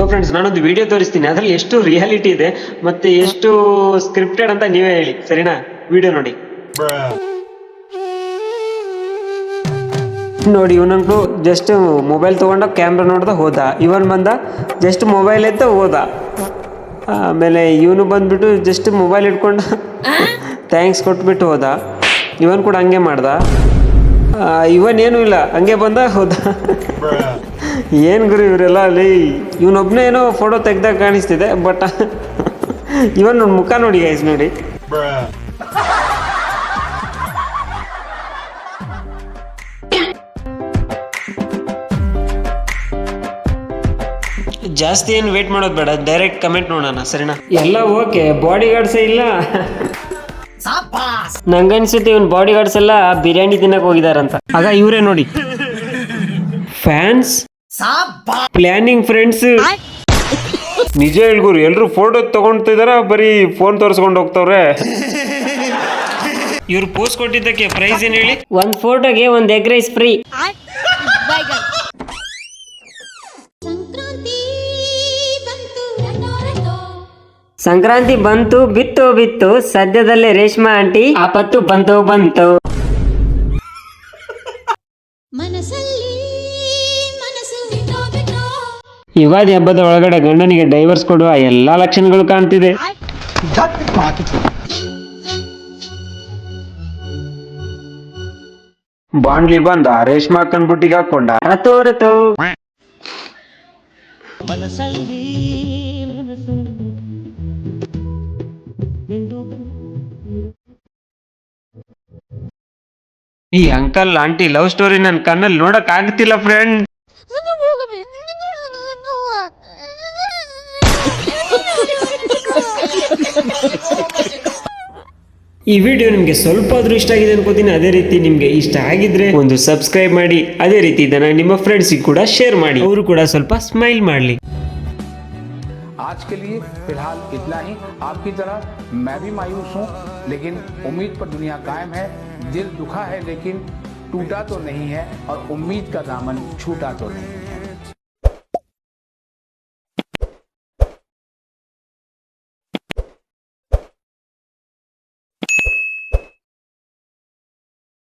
So friends ನಾನೊಂದು video ತೋರಿಸ್ತೀನಿ. ಅದ್ರಲ್ಲಿ ಎಷ್ಟು ರಿಯಾಲಿಟಿ ಇದೆ ಮತ್ತೆ ಎಷ್ಟು ಸ್ಕ್ರಿಪ್ಟೆಡ್ ಅಂತ ನೀವೇ ಹೇಳಿ. ಸರಿನಾ? ವಿಡಿಯೋ ನೋಡಿ. ನೋಡಿ ಇವನಂಕು ಜಸ್ಟ್ ಮೊಬೈಲ್ ತೊಗೊಂಡ ಕ್ಯಾಮ್ರಾ ನೋಡ್ದ ಹೋದ. ಇವನ್ ಬಂದ ಜಸ್ಟ್ ಮೊಬೈಲ್ ಎತ್ತ ಹೋದ. ಆಮೇಲೆ ಇವನು ಬಂದ್ಬಿಟ್ಟು ಜಸ್ಟ್ ಮೊಬೈಲ್ ಇಟ್ಕೊಂಡ ಥ್ಯಾಂಕ್ಸ್ ಕೊಟ್ಬಿಟ್ಟು ಹೋದ. ಇವನ್ ಕೂಡ ಹಂಗೆ ಮಾಡ್ದ. ಇವನ್ ಏನೂ ಇಲ್ಲ ಹಂಗೆ ಬಂದ ಹೋದ. ಏನು ಗುರು ಇವರೆಲ್ಲ ಅಲ್ಲಿ? ಇವನೊಬ್ಬನೇ ಏನೋ ಫೋಟೋ ತೆಗ್ದಾಗ ಕಾಣಿಸ್ತಿದೆ ಬಟ್ ಇವನ್ ನೋಡಿ ಮುಖ ನೋಡಿ ಗೈಸ್ ನೋಡಿ. ಜಾಸ್ತಿ ಏನು ವೇಟ್ ಮಾಡೋದು ಬೇಡ ಡೈರೆಕ್ಟ್ ಕಮೆಂಟ್ ನೋಡೋಣ, ಸರಿನಾ? ಎಲ್ಲ ಓಕೆ ಬಾಡಿ ಗಾರ್ಡ್ಸೇ ಇಲ್ಲ. ನಂಗನ್ಸುತ್ತೆ ಇವನ್ ಬಾಡಿ ಗಾರ್ಡ್ಸ್ ಎಲ್ಲ ಬಿರಿಯಾನಿ ತಿನ್ನಕ್ ಹೋಗಿದಾರಂತ. ಆಗ ಇವರೇ ನೋಡಿ. ಫ್ಯಾನ್ಸ್ ಪ್ಲಾನಿಂಗ್ ಫ್ರೆಂಡ್ಸ್ ನಿಜ ಹೇಳ್ಗುರು ಎಲ್ಲರೂ ಫೋಟೋ ತಗೊಂತಿದಾರ ಬರೀ ಫೋನ್ ತೋರಿಸ್ಕೊಂಡು ಹೋಗ್ತವ್ರೆ? ಇವ್ರು ಪೋಸ್ಟ್ ಕೊಟ್ಟಿದ್ದಕ್ಕೆ ಪ್ರೈಸ್ ಏನ್ ಹೇಳಿ? ಒಂದ್ ಫೋಟೋಗೆ ಒಂದ್ ಎಗ್ ರೈಸ್ ಫ್ರೀ ಸಂಕ್ರಾಂತಿ ಬಂತು ಬಿತ್ತು ಬಿತ್ತು. ಸದ್ಯದಲ್ಲೇ ರೇಷ್ಮಾ ಆಂಟಿ ಆಪತ್ತು ಬಂತು ಬಂತು. ಮನಸ್ಸಲ್ಲಿ ಯುಗಾದಿ ಹಬ್ಬದ ಒಳಗಡೆ ಗಂಡನಿಗೆ ಡೈವರ್ಸ್ ಕೊಡುವ ಎಲ್ಲಾ ಲಕ್ಷಣಗಳು ಕಾಣ್ತಿದೆ. ಬಾಂಡ್ಲಿ ಬಂದ ರೇಷ್ಮಾ ಕಣ್ಬುಟ್ಟಿಗೆ ಹಾಕೊಂಡ. ತೋರಿತು ಈ ಅಂಕಲ್ ಆಂಟಿ ಲವ್ ಸ್ಟೋರಿ ನನ್ನ ಕಣ್ಣಲ್ಲಿ ನೋಡಕ್ ಆಗ್ತಿಲ್ಲ ಫ್ರೆಂಡ್ ಈ ವಿಡಿಯೋ ನಿಮಗೆ ಸ್ವಲ್ಪ ಆದ್ರೂ ಇಷ್ಟ ಆಗಿದೆ ಅನ್ಕೋತೀನಿ ಅದೇ ರೀತಿ ನಿಮ್ಗೆ ಇಷ್ಟ ಆಗಿದ್ರೆ ಒಂದು ಸಬ್ಸ್ಕ್ರೈಬ್ ಮಾಡಿ ಅದೇ ರೀತಿ ಇದನ್ನ ನಿಮ್ಮ ಫ್ರೆಂಡ್ಸಿಗೆ ಕೂಡ ಶೇರ್ ಮಾಡಿ ಅವರು ಕೂಡ ಸ್ವಲ್ಪ ಸ್ಮೈಲ್ ಮಾಡ್ಲಿ आज के लिए फिलहाल इतना ही आपकी तरह मैं भी मायूस हूँ लेकिन उम्मीद पर दुनिया कायम है दिल दुखा है लेकिन टूटा तो नहीं है और उम्मीद का दामन छूटा तो नहीं